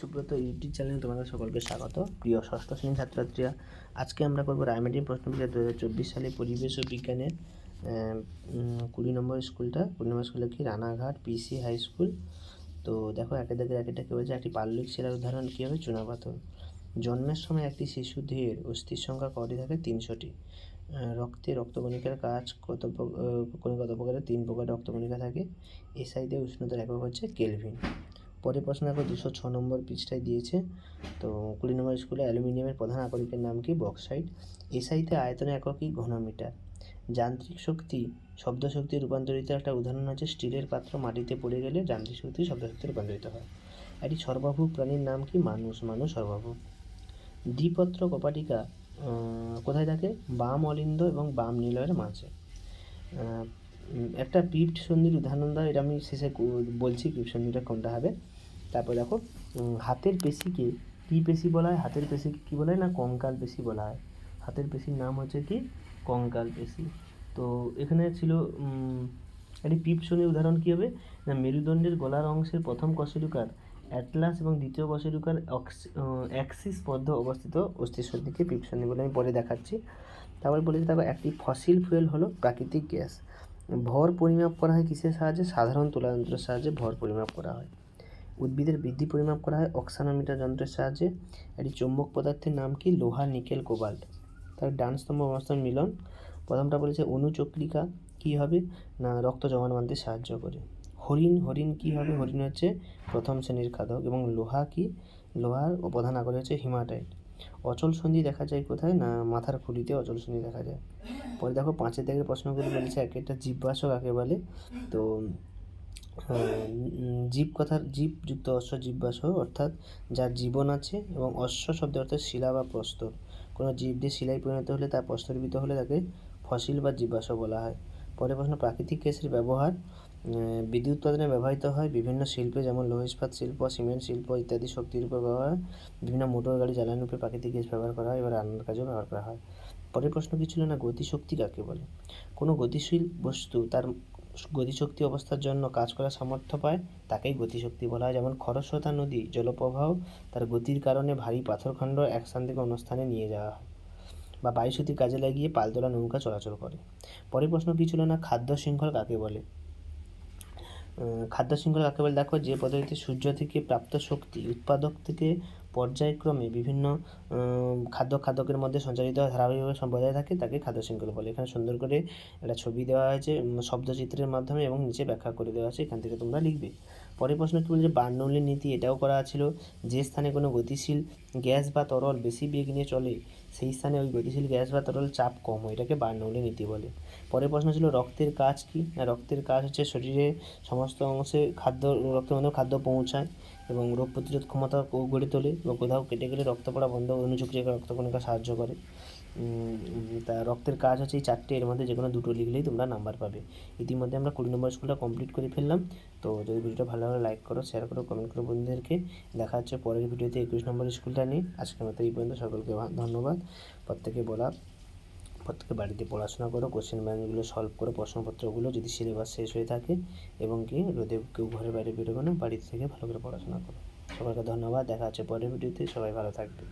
Subrata YouTube চ্যানেলে তোমাদের সকলকে স্বাগত। প্রিয় ষষ্ঠ শ্রেণির ছাত্রছাত্রীরা, আজকে আমরা করব রায়মাটির প্রশ্নবিচার দু হাজার চব্বিশ সালে পরিবেশ ও বিজ্ঞানের কুড়ি নম্বর স্কুলটা। কুড়ি নম্বর স্কুলে কি? Ranaghat PC high school. তো দেখো, একে দেখে একেটা কী বলছে একটি পাললিক শিলার উদাহরণ কী হবে? চুনাপাথর। জন্মের সময় একটি শিশু দেহের অস্থির সংখ্যা কটি থাকে? তিনশোটি। রক্তে রক্তকণিকার কাজ কত কত প্রকারের? তিন প্রকার রক্তকণিকা থাকে। এসআইতে উষ্ণতার একক হচ্ছে কেলভিন। পরের প্রশ্ন দেখো দুশো ছ নম্বর পৃষ্ঠায় দিয়েছে। তো কুড়ি নম্বর স্কুলে অ্যালুমিনিয়ামের প্রধান আকরিকের নাম কি? বক্সাইট। এসআইতে আয়তনে একক কি? ঘনমিটার। যান্ত্রিক শক্তি শব্দ শক্তি রূপান্তরিত একটা উদাহরণ হচ্ছে স্টিলের পাত্র মাটিতে পড়ে গেলে যান্ত্রিক শক্তি শব্দ শক্তি রূপান্তরিত হয়। একটি সর্বাভুক প্রাণীর নাম কি? মানুষ। মানুষ সর্বাভুক দ্বিপত্র কপাটিকা কোথায় থাকে? বাম অলিন্দ এবং বাম নিলয়ের মাঝে। একটা পিপ্ট সন্ধির উদাহরণ দাও এটা আমি শেষে বলছি পিপ্ট সন্ধিটা কোনটা হবে? তারপর দেখো হাতের পেশিকে কী পেশি বলা হয়? হাতের পেশিকে কী বলা হয় না কঙ্কাল পেশি বলা হয়? হাতের পেশির নাম হচ্ছে কি কঙ্কাল পেশি। তো এখানে ছিল একটি পিপ্ট সন্ধির উদাহরণ কী হবে? না, মেরুদণ্ডের গলার অংশের প্রথম কশেরুকার অ্যাটলাস এবং দ্বিতীয় কশেরুকার অ্যাক্সিস পদ্ধ অবস্থিত অস্থির সন্ধিকে পিপ্ট সন্ধি বলে আমি পরে দেখাচ্ছি। তারপর বলেছি দেখো, একটি ফসিল ফুয়েল হলো প্রাকৃতিক গ্যাস। ভর পরিমাপ করা হয় কিসের সাহায্যে? সাধারণ তুলাযন্ত্রের সাহায্যে ভর পরিমাপ করা হয়। উদ্ভিদের বৃদ্ধি পরিমাপ করা হয় অক্সানোমিটার যন্ত্রের সাহায্যে। একটি চৌম্বক পদার্থের নাম কি? লোহা, নিকেল, কোবাল্ট। তার ডান স্তম্ভ অবস্থান মিলন। প্রথমটা বলেছে অনুচক্রিকা কী হবে? না, রক্ত জমাট বাঁধতে সাহায্য করে। হরিণ হরিণ কী হবে? হরিণ হচ্ছে প্রথম শ্রেণির খাদক। এবং লোহা কি? লোহার প্রধান আকর হচ্ছে হিমাটাইট। অচল সন্ধি দেখা যায় কোথায়? না, মাথার খুলিতে অচল সন্ধি দেখা যায়। পরে দেখো পাঁচের দিকের প্রশ্নগুলো বলেছে, এক একটা জীববাসক কাকে বলে। তো জীব কথার, জীব যুক্ত অশ্ব জীববাসক অর্থাৎ যার জীবন আছে এবং অশ্ব শব্দ অর্থাৎ শিলা বা প্রস্তর। কোনো জীব দিয়ে শিলায় পরিণত হলে তা প্রস্তরবিত হলে তাকে ফসিল বা জীবাশ্ম বলা হয়। পরের প্রশ্ন, প্রাকৃতিক গ্যাসের ব্যবহার বিদ্যুৎ উৎপাদনে ব্যবহৃত হয় বিভিন্ন শিল্পে, যেমন লৌহ ইস্পাত শিল্প, সিমেন্ট শিল্প ইত্যাদি শক্তির উপর ব্যবহার। বিভিন্ন মোটর গাড়ি জ্বালানির উপরে প্রাকৃতিক গ্যাস ব্যবহার করা হয়, এবার রান্নার কাজেও ব্যবহার করা হয়। পরের প্রশ্ন কি ছিল না, গতিশক্তি কাকে বলে? কোনো গতিশীল বস্তু তার গতিশক্তি অবস্থার জন্য কাজ করার সামর্থ্য পায়, তাকেই গতিশক্তি বলা হয়। যেমন খরস্রোতা নদী জলপ্রবাহ, তার গতির কারণে ভারী পাথরখণ্ড এক স্থান থেকে অন্য স্থানে নিয়ে যাওয়া হয় বা বায়ুশক্তি কাজে লাগিয়ে পালতোলা নৌকা চলাচল করে। পরের প্রশ্ন কি ছিল না, খাদ্য শৃঙ্খল কাকে বলে? খাদ্য শৃঙ্খলা কাকে বলে? দেখো, যে পদ্ধতিতে সূর্য থেকে প্রাপ্ত শক্তি উৎপাদক থেকে পর্যায়ক্রমে বিভিন্ন খাদ্য খাদ্যকের মধ্যে সঞ্চালিত ধারাবাহিকভাবে সম্প্রদায় থাকে, তাকে খাদ্য শৃঙ্খলা বলে। এখানে সুন্দর করে একটা ছবি দেওয়া হয়েছে শব্দচিত্রের মাধ্যমে এবং নিচে ব্যাখ্যা করে দেওয়া আছে, এখান থেকে তোমরা লিখবে। পরের প্রশ্ন কী বলছে বার্নৌলির নীতি এটাও করা ছিল যে স্থানে কোনো গতিশীল গ্যাস বা তরল বেশি বেগ নিয়ে চলে, সেই স্থানে ওই গতিশীল গ্যাস বা তরল চাপ কম হয়, এটাকে বার্নৌলি নীতি বলে। পরের প্রশ্ন ছিল রক্তের কাজ কি? না রক্তের কাজ হচ্ছে শরীরে সমস্ত অংশে খাদ্য, রক্তের মাধ্যমে খাদ্য পৌঁছায় এবং রোগ প্রতিরোধ ক্ষমতা গড়ে তোলে এবং কোথাও কেটে গেলে রক্ত পড়া বন্ধ অনুচক্রিয়া রক্তকণিকা সাহায্য করে। তা রক্তের কাজ হচ্ছে এই চারটে, এর মধ্যে যে কোনো দুটো লিখলেই তোমরা নাম্বার পাবে। ইতিমধ্যে আমরা কুড়ি নম্বর স্কুলটা কমপ্লিট করে ফেললাম। তো যদি ভিডিওটা ভালো লাগে লাইক করো শেয়ার করো কমেন্ট করো বন্ধুদেরকে। দেখা হচ্ছে পরের ভিডিওতে একুশ নম্বর স্কুলটা নিয়ে। আজকের মতো এই পর্যন্ত, সকলকে ধন্যবাদ। প্রত্যেকে বলা, প্রত্যেকে বাড়িতে পড়াশোনা করো কোশ্চেন ব্যাংকগুলো সলভ করো, প্রশ্নপত্রগুলো যদি সিলেবাস শেষ হয়ে থাকে এবং কি রোদে কেউ ঘরে বাইরে বেরোবে না, বাড়িতে থেকে ভালো করে পড়াশোনা করো। সবাইকে ধন্যবাদ, দেখা হচ্ছে পরের ভিডিওতে, সবাই ভালো থাকবে।